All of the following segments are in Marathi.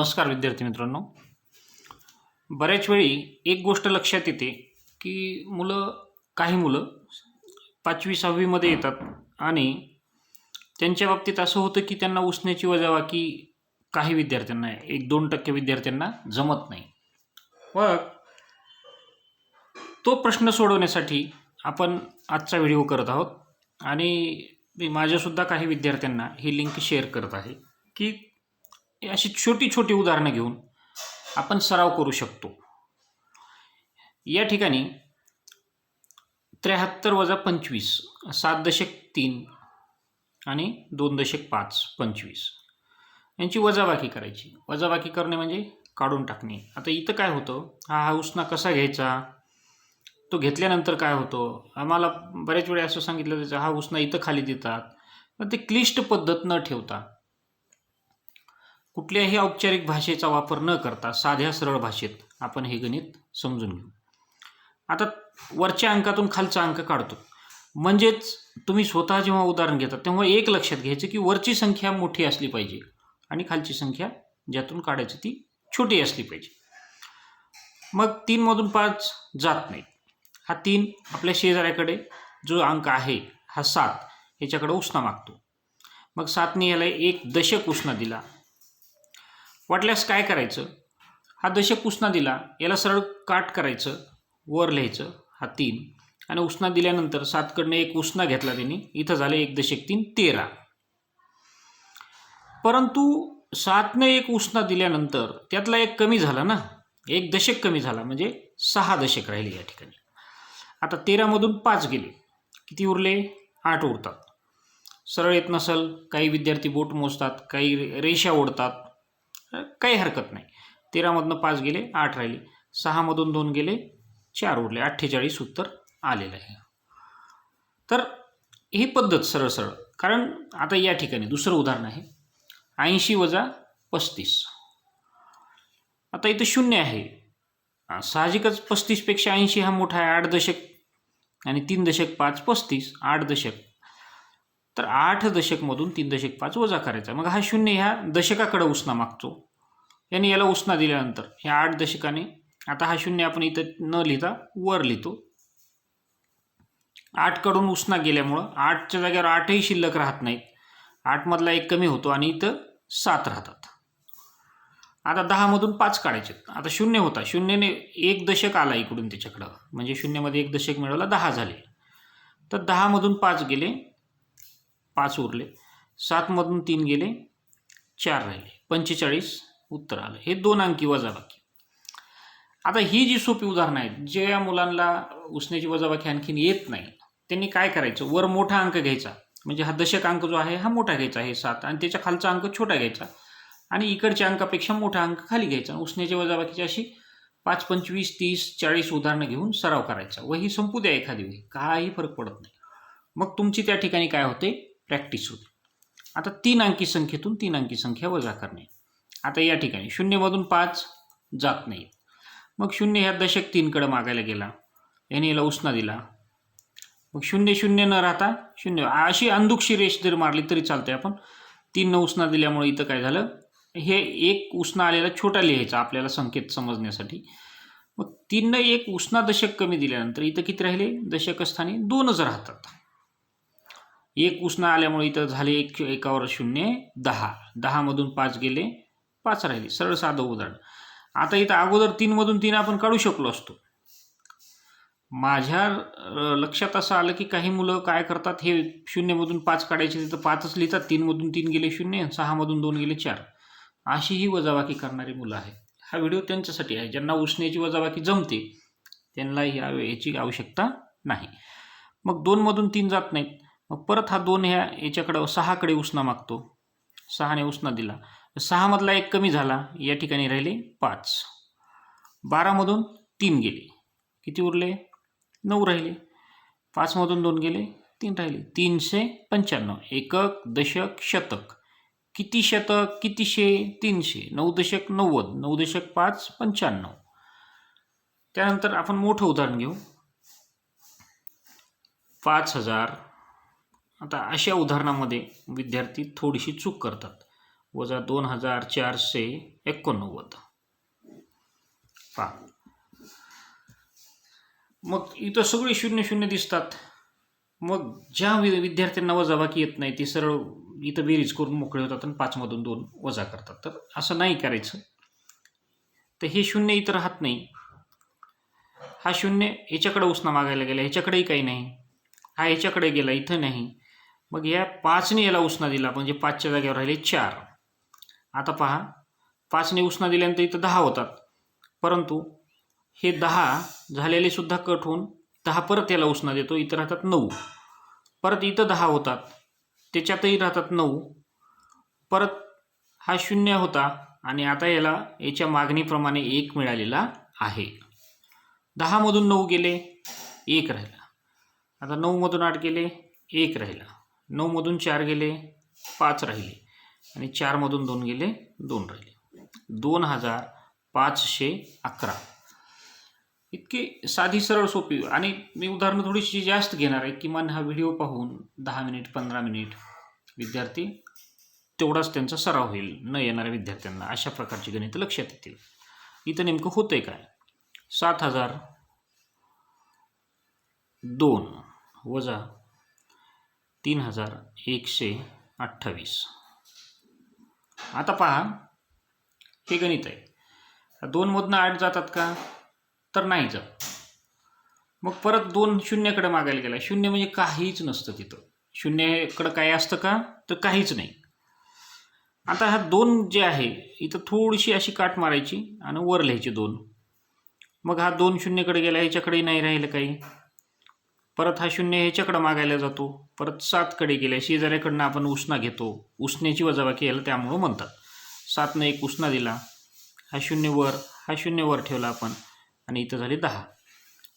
नमस्कार विद्यार्थी मित्रांनो. बऱ्याच वेळी एक गोष्ट लक्षात येते की मुलं काही मुलं पाचवी सहावीमध्ये येतात आणि त्यांच्या बाबतीत असं होतं की त्यांना उसण्याची वजाबाकी काही विद्यार्थ्यांना एक दोन टक्के विद्यार्थ्यांना जमत नाही. मग तो प्रश्न सोडवण्यासाठी आपण आजचा व्हिडिओ करत आहोत आणि मी माझ्यासुद्धा काही विद्यार्थ्यांना ही लिंक शेअर करत आहे की अशी छोटी छोटी उदाहरणं घेऊन आपण सराव करू शकतो. या ठिकाणी त्र्याहत्तर वजा पंचवीस सात दशक तीन आणि दोन दशक पाच पंचवीस. यांची वजाबाकी करायची. वजाबाकी करणे म्हणजे काढून टाकणे. आता इथं काय होतं? हा हा उसना कसा घ्यायचा? तो घेतल्यानंतर काय होतं? आम्हाला बऱ्याच वेळा असं सांगितलं जायचं हा उसना इथं खाली देतात. पण ते क्लिष्ट पद्धत न ठेवता कुठल्याही औपचारिक भाषेचा वापर न करता साध्या सरळ भाषेत आपण हे गणित समजून घेऊ. आता वरच्या अंकातून खालचा अंक काढतो. म्हणजेच तुम्ही स्वतः जेव्हा उदाहरण घेता तेव्हा एक लक्षात घ्यायचं की वरची संख्या मोठी असली पाहिजे आणि खालची संख्या ज्यातून काढायची ती छोटी असली पाहिजे. मग तीनमधून पाच जात नाही हा तीन आपल्या शेजाऱ्याकडे जो अंक आहे हा सात ह्याच्याकडे उष्णा मागतो. मग सातने याला एक दशक उष्णा दिला. वाटल्यास काय करायचं? हा दशक उसना दिला याला सरळ काट करायचं वर लिहायचं हा तीन. आणि उष्णा दिल्यानंतर सातकडनं एक उसना घेतला त्यांनी. इथं झालं एक दशक तीन तेरा. परंतु सातनं एक उसना दिल्यानंतर त्यातला एक कमी झाला ना? एक दशक कमी झाला म्हणजे सहा दशक राहिले या ठिकाणी. आता तेरामधून पाच गेले. किती उरले? आठ उरतात. सरळ येत नसल काही विद्यार्थी बोट मोजतात काही रेषा ओढतात काही हरकत नाही. तेरामधनं पाच गेले आठ राहिले. सहामधून दोन गेले चार उरले. अठ्ठेचाळीस उत्तर आलेलं आहे. तर ही पद्धत सरळ सरळ. कारण आता या ठिकाणी दुसरं उदाहरण आहे. ऐंशी वजा पस्तीस. आता इथं शून्य आहे. साहजिकच पस्तीसपेक्षा ऐंशी हा मोठा आहे. आठ दशक आणि तीन दशक पाच पस्तीस. आठ दशक तर आठ दशकमधून तीन दशक पाच वजा करायचा. मग हा शून्य ह्या दशकाकडे उसना मागतो. याने याला उसना दिल्यानंतर ह्या आठ दशकाने आता हा शून्य आपण इथं न लिहिता वर लिहितो. आठकडून उसना गेल्यामुळं आठच्या जागेवर आठही शिल्लक राहत नाहीत. आठमधला एक कमी होतो आणि इथं सात राहतात. आता दहामधून पाच काढायचे. आता शून्य होता. शून्यने एक दशक आला इकडून त्याच्याकडं. म्हणजे शून्यमध्ये एक दशक मिळवला दहा झाले. तर दहामधून पाच गेले. पाच उरले. सातमधून तीन गेले चार राहिले. पंचेचाळीस उत्तर आलं. हे दोन अंकी वजाबाकी. आता ही जी सोपी उदाहरणं आहेत ज्या मुलांना उसण्याची वजाबाकी आणखीन येत नाही त्यांनी काय करायचं? वर मोठा अंक घ्यायचा. म्हणजे हा दशक अंक जो आहे हा मोठा घ्यायचा आहे सात. आणि त्याच्या खालचा अंक छोटा घ्यायचा. आणि इकडच्या अंकापेक्षा मोठा अंक खाली घ्यायचा. उसण्याच्या वजाबाकीची अशी पाच पंचवीस तीस चाळीस उदाहरणं घेऊन सराव करायचा. व ही संपू द्या एखादी काही फरक पडत नाही. मग तुमची त्या ठिकाणी काय होते? प्रॅक्टिस होते. आता तीन अंकी संख्येतून तीन अंकी संख्या वजा करणे. आता या ठिकाणी शून्यमधून पाच जात नाही. मग शून्य ह्या दशक तीनकडे मागायला गेला. याने याला उसना दिला. मग शून्य शून्य न राहता शून्य अशी अंदुकशी रेष जर मारली तरी चालते आपण. तीन न उसना दिल्यामुळे इथं काय झालं? हे एक उसना आलेला छोटा लिहायचा आपल्याला संकेत समजण्यासाठी. मग तीननं एक उसना दशक कमी दिल्यानंतर इथं किती राहिले? दशकस्थानी दोनच राहतात. एक उष्ण आल्यामुळे इथं झाले एक एकावर शून्य दहा. दहामधून पाच गेले पाच राहिले. सरळ साधं उदाहरण. आता इथं अगोदर तीनमधून तीन आपण काढू शकलो असतो. माझ्या लक्षात असं आलं की काही मुलं काय करतात हे शून्यमधून पाच काढायचे तिथं पाचच लिहितात. तीनमधून तीन गेले शून्य सहामधून दोन गेले चार. अशी ही वजाबाकी करणारी मुलं आहेत. हा व्हिडिओ त्यांच्यासाठी आहे. ज्यांना उसण्याची वजाबाकी जमते त्यांना ह्या याची आवश्यकता नाही. मग दोनमधून तीन जात नाहीत. मग परत हा दोन ह्या याच्याकडं सहाकडे उसना मागतो. सहाने उसना दिला. सहामधला एक कमी झाला. या ठिकाणी राहिले पाच. बारामधून तीन गेले. किती उरले? नऊ राहिले. पाचमधून दोन गेले. तीन राहिले. तीनशे पंच्याण्णव. एकक दशक शतक. किती शतक? कितीशे? तीनशे. नऊ दशक नव्वद. नऊ दशक पाच पंच्याण्णव. त्यानंतर आपण मोठं उदाहरण घेऊ. पाच हजार आता अशा उदाहरणामध्ये विद्यार्थी थोडीशी चूक करतात. वजा दोन हजार चारशे एकोणनव्वद. पहा. मग इथं सगळे शून्य शून्य दिसतात. मग ज्या विद्यार्थ्यांना वजाबाकी येत नाही ते सरळ इथं बेरीज करून मोकळे होतात आणि पाचमधून दोन वजा करतात. तर असं नाही करायचं. तर हे शून्य इथं राहत नाही. हा शून्य ह्याच्याकडे उसना मागायला गेला ह्याच्याकडेही काही नाही. हा ह्याच्याकडे गेला इथं नाही. मग या पाचने याला उसना दिला म्हणजे पाचच्या जागेवर राहिले चार. आता पहा पाचने उसना दिल्यानंतर इथं दहा होतात. परंतु हे दहा झालेले सुद्धा कट होऊन दहा परत याला उसना देतो इथं राहतात नऊ. परत इथं दहा होतात त्याच्यातही राहतात नऊ. परत हा शून्य होता आणि आता याला याच्या मागणीप्रमाणे एक मिळालेला आहे. दहामधून नऊ गेले एक राहिला. आता नऊमधून आठ गेले एक राहिला. नऊमधून चार गेले पाच राहिले. आणि चारमधून दोन गेले दोन राहिले. दोन हजार पाचशे अकरा. इतकी साधी सरळ सोपी. आणि मी उदाहरणं थोडीशी जास्त घेणार आहे. किमान हा व्हिडिओ पाहून दहा मिनिट पंधरा मिनिट विद्यार्थी तेवढाच त्यांचा सराव होईल. न येणाऱ्या विद्यार्थ्यांना अशा प्रकारची गणितं लक्षात येतील. इथं नेमकं होतं आहे काय? सात हजार दोन वजा तीन हजार एकशे अठ्ठावीस. आता पहा हे गणित आहे. दोनमधनं आठ जातात का? तर नाही जात. मग परत दोन शून्याकडे मागायला गेला. शून्य म्हणजे काहीच नसतं तिथं. शून्याकडं काय असतं का? तर काहीच नाही. आता हा दोन जे आहे इथं थोडीशी अशी काट मारायची आणि वर लिहायची दोन. मग हा दोन शून्यकडे गेला ह्याच्याकडेही नाही राहिलं काही. परत हा शून्य ह्याच्याकडं मागायला जातो. परत सातकडे गेल्या शेजाऱ्याकडनं आपण उसना घेतो. उसण्याची वजाबाकी याला त्यामुळं म्हणतात. सातनं एक उसना दिला. हा शून्य वर हा शून्य वर ठेवला आपण. आणि इथं झाले दहा.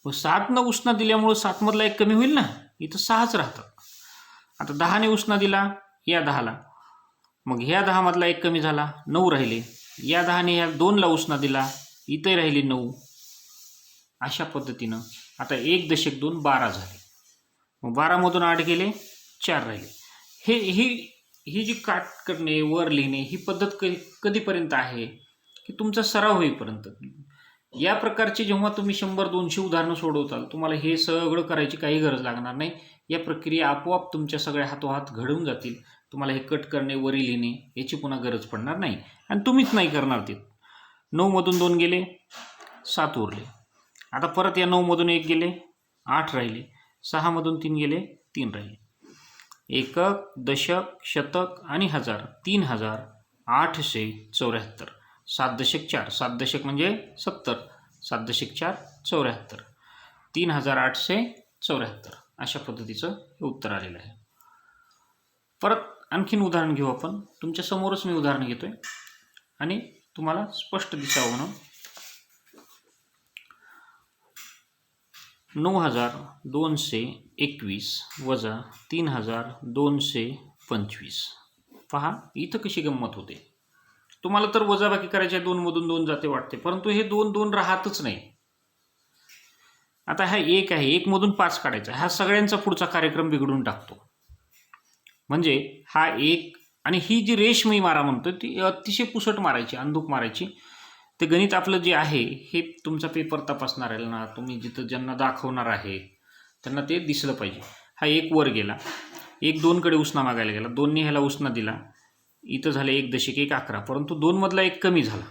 व सातनं उष्णा दिल्यामुळं सातमधला एक कमी होईल ना? इथं सहाच राहतात आता दहाने उसना दिला या दहाला. मग ह्या दहामधला एक कमी झाला नऊ राहिले. या दहाने ह्या दोनला उष्णा दिला इथंही राहिली नऊ. अशा पद्धतीनं. आता एक दशक दोन बारा झाले. मग बारामधून आठ गेले चार राहिले. हे ही ही जी काट करणे वर लिहिणे ही पद्धत क कधीपर्यंत आहे? की तुमचा सराव होईपर्यंत. या प्रकारचे जेव्हा तुम्ही शंभर दोनशे उदाहरणं सोडवताल तुम्हाला हे सगळं करायची काही गरज लागणार नाही. या प्रक्रिया आपोआप तुमच्या सगळ्या हातोहात घडून जातील. तुम्हाला हे कट करणे वरी लिहिणे याची पुन्हा गरज पडणार नाही. आणि तुम्हीच नाही करणार ते. नऊमधून दोन गेले सात उरले. आता परत या नऊमधून एक गेले आठ राहिले सहामधून तीन गेले तीन राहिले. एकक दशक शतक आणि हजार तीन हजार आठशे चौऱ्याहत्तर. सात दशक चार सात दशक म्हणजे सत्तर सात दशक चार चौऱ्याहत्तर. तीन हजार आठशे चौऱ्याहत्तर. अशा पद्धतीचं हे उत्तर आलेलं आहे. परत आणखीन उदाहरण घेऊ आपण. तुमच्यासमोरच मी उदाहरण आहे आणि तुम्हाला स्पष्ट दिसावं म्हणून नऊ हजार दोनशे एकवीस वजा तीन हजार दोनशे पंचवीस. पहा इथं कशी गंमत होते. तुम्हाला तर वजाबाकी करायच्या दोनमधून दोन जाते वाटते परंतु हे दोन दोन राहतच नाही. आता हा एक आहे एकमधून पाच काढायचा हा सगळ्यांचा पुढचा कार्यक्रम बिघडून टाकतो. म्हणजे हा एक आणि ही जी रेष मी मारा म्हणतो ती अतिशय पुसट मारायची अंधूक मारायची ते गणित आपलं जे आहे हे तुमचा पेपर तपासणार आहे ना तुम्ही जिथं ज्यांना दाखवणार आहे त्यांना ते दिसलं पाहिजे. हा एक वर गेला. एक दोनकडे उसना मागायला गेला. दोनने ह्याला उसना दिला. इथं झालं एक दशक एक अकरा. परंतु दोनमधला एक कमी झाला.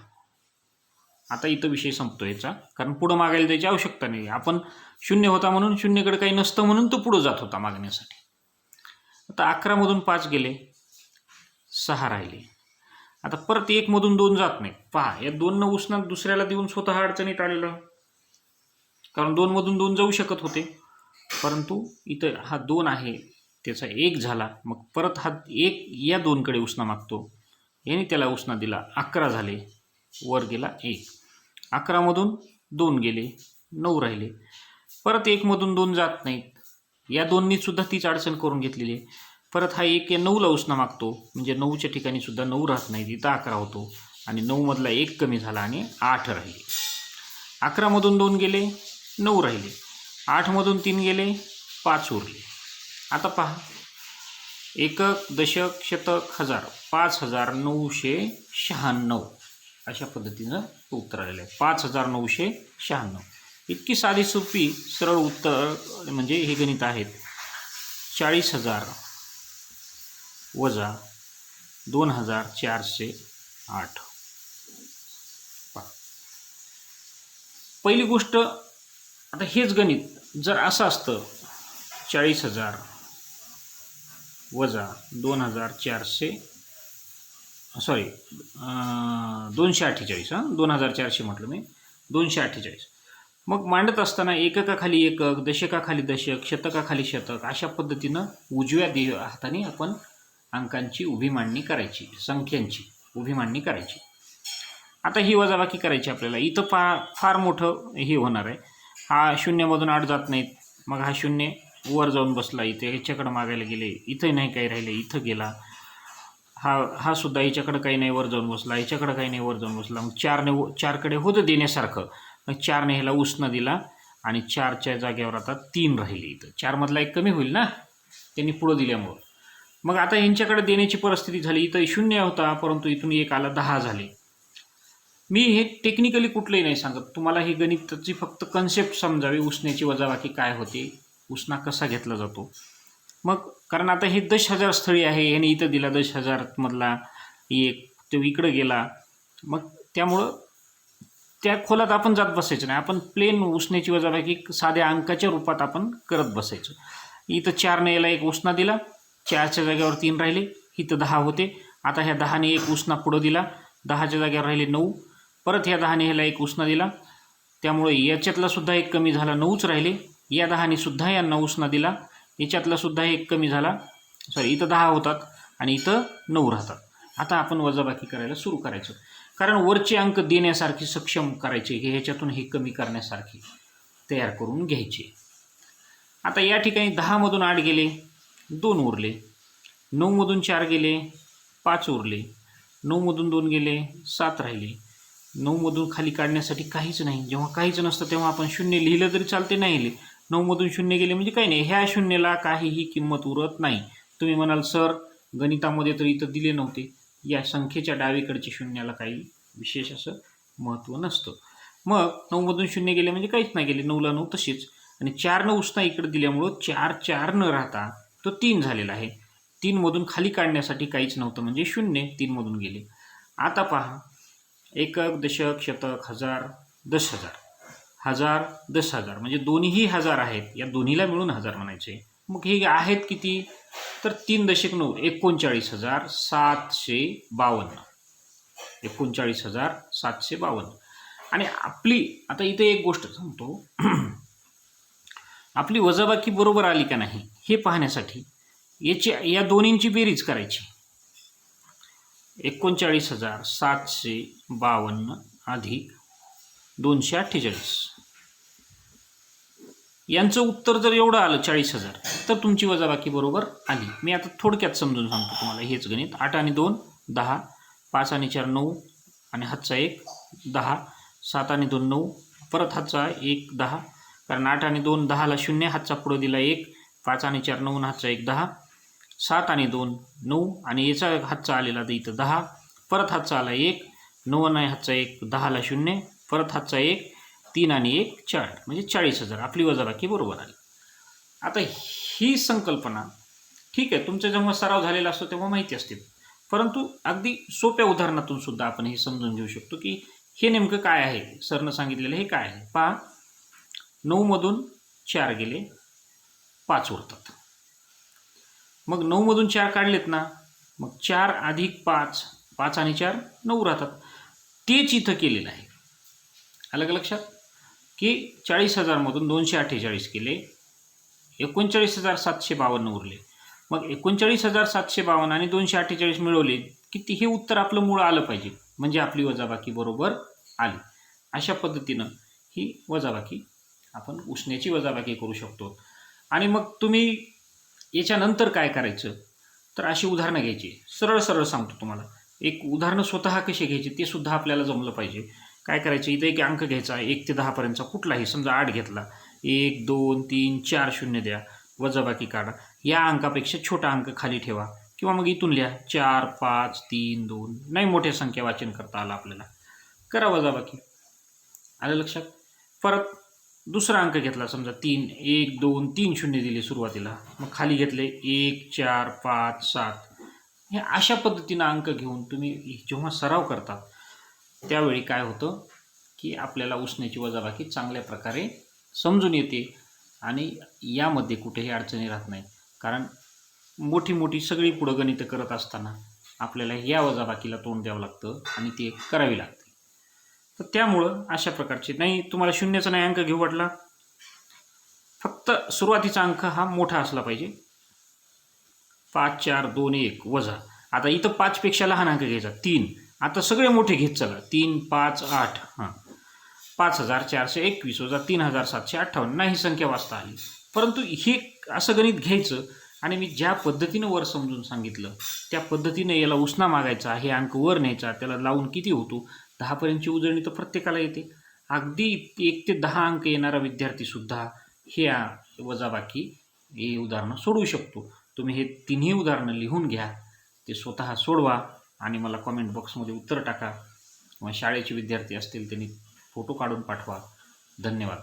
आता इथं विषय संपतो याचा. कारण पुढं मागायला जायची आवश्यकता नाही. आपण शून्य होता म्हणून शून्यकडे काही नसतं म्हणून तो पुढं जात होता मागण्यासाठी. आता अकरामधून पाच गेले. सहा राहिले. आता परत एकमधून दोन जात नाही. पहा या दोन उष्णात उसना दुसऱ्याला देऊन स्वतः अडचणीत आलेलं. कारण दोनमधून दोन जाऊ शकत होते. परंतु इथं हा दोन आहे त्याचा एक झाला. मग परत हा एक या दोनकडे उसना मागतो. याने त्याला उसना दिला. अकरा झाले. वर गेला एक. अकरामधून दोन गेले. नऊ राहिले. परत एकमधून दोन जात नाहीत. या दोन्हीसुद्धा तीच अडचण करून घेतलेली आहे. परत हा एक या नऊला उसना मागतो. म्हणजे नऊच्या ठिकाणी सुद्धा नऊ राहत नाही तिथं अकरा होतो. आणि नऊमधला एक कमी झाला आणि आठ राहिले. अकरामधून दोन गेले नऊ राहिले. आठमधून तीन गेले पाच उरले. आता पहा. एकक दशक शतक हजार पाच हजार नऊशे शहाण्णव. अशा पद्धतीनं उत्तर आलेलं आहे. पाच हजार नऊशे शहाण्णव. इतकी साधी सोपी सरळ उत्तर म्हणजे हे गणित आहेत. चाळीस हजार वजा दोन हजार चारशे आठ. पहिली गोष्ट आता हेच गणित जर असं असतं चाळीस हजार वजा दोन हजार चारशे सॉरी दोनशे अठ्ठेचाळीस हां? दोन हजार चारशे म्हटलं मी. दोनशे अठ्ठेचाळीस. मग मांडत असताना एककाखाली एकक दशकाखाली दशक शतकाखाली शतक अशा पद्धतीनं उजव्या दे हाताने आपण अंकांची उभी मांडणी करायची संख्यांची उभी मांडणी करायची. आता ही वजाबाकी करायची आपल्याला. इथं फा फार मोठं हे होणार आहे. हा शून्यामधून आठ जात नाहीत. मग हा शून्य वर जाऊन बसला इथे. ह्याच्याकडं मागायला गेले. इथं नाही काही राहिले. इथं गेला. हा हा सुद्धा याच्याकडं काही नाही. वर जाऊन बसला. याच्याकडं काही नाही. वर जाऊन बसला. मग चारने व चारकडे होतं देण्यासारखं. मग चारने ह्याला उष्ण दिला आणि चारच्या जागेवर आता तीन राहिले इथं. चारमधला एक कमी होईल ना? त्यांनी पुढं दिल्यामुळं. मग आता यांच्याकडे देण्याची परिस्थिती झाली. इथं शून्य होता परंतु इथून एक आला दहा झाले. मी हे टेक्निकली कुठलंही नाही सांगत. तुम्हाला ही गणिताची फक्त कन्सेप्ट समजावी उसण्याची वजाबाकी काय होते उसना कसा घेतला जातो. मग कारण आता हे दश हजार स्थळी आहे याने इथं दिला दश हजारमधला एक तो इकडं गेला. मग त्यामुळं त्या खोलात आपण जात बसायचं नाही. आपण प्लेन उसण्याची वजाबाकी साध्या अंकाच्या रूपात आपण करत बसायचं. इथं चारने याला एक उसना दिला. चारच्या जागेवर तीन राहिले इथं दहा होते. आता ह्या दहाने एक उसना पुढं दिला. दहाच्या जागेवर राहिले नऊ. परत ह्या दहाने ह्याला एक उसना दिला. त्यामुळे याच्यातला सुद्धा एक कमी झाला नऊच राहिले. या दहाने सुद्धा यांना उसना दिला. याच्यातला सुद्धा एक कमी झाला. सॉरी इथं दहा होतात आणि इथं नऊ राहतात. आता आपण वजाबाकी करायला सुरू करायचं. कारण वरचे अंक देण्यासारखे सक्षम करायचे. हे ह्याच्यातून हे कमी करण्यासारखे तयार करून घ्यायचे. आता या ठिकाणी दहामधून आठ गेले. दोन उरले. नऊमधून चार गेले पाच उरले. नऊमधून दोन गेले सात राहिले. नऊमधून खाली काढण्यासाठी काहीच नाही. जेव्हा काहीच नसतं तेव्हा आपण शून्य लिहिलं तरी चालते नाही लिहिले. नऊमधून शून्य गेले म्हणजे काही नाही. ह्या शून्याला काहीही किंमत उरत नाही. तुम्ही म्हणाल सर गणितामध्ये तर इथं दिले नव्हते. या संख्येच्या डावीकडच्या शून्याला काही विशेष असं महत्त्व नसतं. मग नऊमधून शून्य गेले म्हणजे काहीच नाही गेले. नऊला नऊ तशीच आणि चार न उसना इकडे दिल्यामुळं चार चार न राहता तो तीन झालेला आहे. तीनमधून खाली काढण्यासाठी काहीच नव्हतं म्हणजे शून्य तीनमधून गेले. आता पहा एकक दशक शतक हजार दस हजार. हजार दस हजार. म्हणजे दोन्हीही हजार आहेत. या दोन्हीला मिळून हजार म्हणायचे. मग हे आहेत किती? तर तीन दशक नऊ एकोणचाळीस हजार सातशे बावन्न. एकोणचाळीस हजार सातशे बावन्न. आणि आपली आता इथे एक गोष्ट सांगतो. आपली वजाबाकी बरोबर आली का नाही हे पाहण्यासाठी याची या दोन्हींची बेरीज करायची. एकोणचाळीस हजार सातशे बावन्न अधिक दोनशे अठ्ठेचाळीस. यांचं उत्तर जर एवढं आलं चाळीस हजार तर तुमची वजाबाकी बरोबर आली. मी आता थोडक्यात समजून सांगतो तुम्हाला हेच गणित. आठ आणि दोन दहा. पाच आणि चार नऊ. आणि हातचा एक दहा. सात आणि दोन नऊ. परत हातचा एक दहा. कारण आठ आणि दोन दहाला शून्य हातचा पुढं दिला एक पाच आणि चार नऊ हातचा एक दहा सात आणि दोन नऊ आणि याचा हातचा आलेला तर इथं दहा परत हातचा आला एक नऊ आणि हातचा एक दहाला शून्य परत हातचा एक तीन आणि एक चार म्हणजे चाळीस हजार आपली वजाबाकी बरोबर आली. आता ही संकल्पना ठीक आहे तुमचा जेव्हा सराव झालेला असतो तेव्हा माहिती असते. परंतु अगदी सोप्या उदाहरणातून सुद्धा आपण हे समजून घेऊ शकतो की हे नेमकं काय आहे? सरनं सांगितलेलं हे काय आहे? पहा नऊमधून चार गेले पाच उरतात. मग नऊमधून चार काढलेत ना मग चार अधिक पाच पाच आणि चार नऊ राहतात. तेच इथं केलेलं आहे. आलं का लक्षात? की चाळीस हजारमधून दोनशे अठ्ठेचाळीस केले एकोणचाळीस हजार सातशे बावन्न उरले. मग एकोणचाळीस हजार सातशे बावन्न आणि दोनशे अठ्ठेचाळीस मिळवले की हे उत्तर आपलं मूळ आलं पाहिजे. म्हणजे आपली वजाबाकी बरोबर आली. अशा पद्धतीनं ही वजाबाकी आपण उसण्याची वजाबाकी करू शकतो. आणि मग तुम्ही याच्यानंतर काय करायचं? तर अशी उदाहरणं घ्यायची. सरळ सरळ सांगतो तुम्हाला. एक उदाहरणं स्वतः कशी घ्यायची ते सुद्धा आपल्याला जमलं पाहिजे. काय करायचं? इथं एक अंक घ्यायचा. एक ते दहापर्यंतचा कुठलाही समजा आठ घेतला. एक दोन तीन चार शून्य द्या. वजाबाकी काढा. या अंकापेक्षा छोटा अंक खाली ठेवा. किंवा मग इथून लिहा. चार पाच तीन दोन. नाही मोठ्या संख्या वाचन करता आलं आपल्याला. करा वजाबाकी. आलं लक्षात? परत दुसरा अंक घेतला समजा तीन एक दोन तीन शून्य दिले सुरुवातीला. मग खाली घेतले एक चार पाच सात. हे अशा पद्धतीनं अंक घेऊन तुम्ही जेव्हा सराव करता त्यावेळी काय होतं की आपल्याला उसण्याची वजाबाकी चांगल्या प्रकारे समजून येते आणि यामध्ये कुठेही अडचणी राहत नाही कारण मोठी मोठी सगळी पुढं गणितं करत असताना आपल्याला या वजाबाकीला तोंड द्यावं लागतं आणि ते करावी लागतं. तर त्यामुळं अशा प्रकारचे. नाही तुम्हाला शून्याचा नाही अंक घेऊ वाटला? फक्त सुरुवातीचा अंक हा मोठा असला पाहिजे. पाच चार दोन एक वजा. आता इथं पाचपेक्षा लहान अंक घ्यायचा. तीन. आता सगळे मोठे घेत चला. तीन पाच आठ. हां. पाच हजार चारशे एकवीस वजा तीन हजार सातशे अठ्ठावन्न. नाही संख्या वाचता आली. परंतु हे असं गणित घ्यायचं आणि मी ज्या पद्धतीनं वर समजून सांगितलं त्या पद्धतीने याला उसना मागायचा हे अंक वर न्यायचा त्याला लावून किती होतो दहापर्यंतची उजळणी तर प्रत्येकाला येते. अगदी एक ते दहा अंक येणारा विद्यार्थीसुद्धा हे वजाबाकी हे उदाहरणं सोडवू शकतो. तुम्ही हे तिन्ही उदाहरणं लिहून घ्या ते स्वतः सोडवा आणि मला कॉमेंट बॉक्समध्ये उत्तर टाका. किंवा शाळेचे विद्यार्थी असतील त्यांनी फोटो काढून पाठवा. धन्यवाद.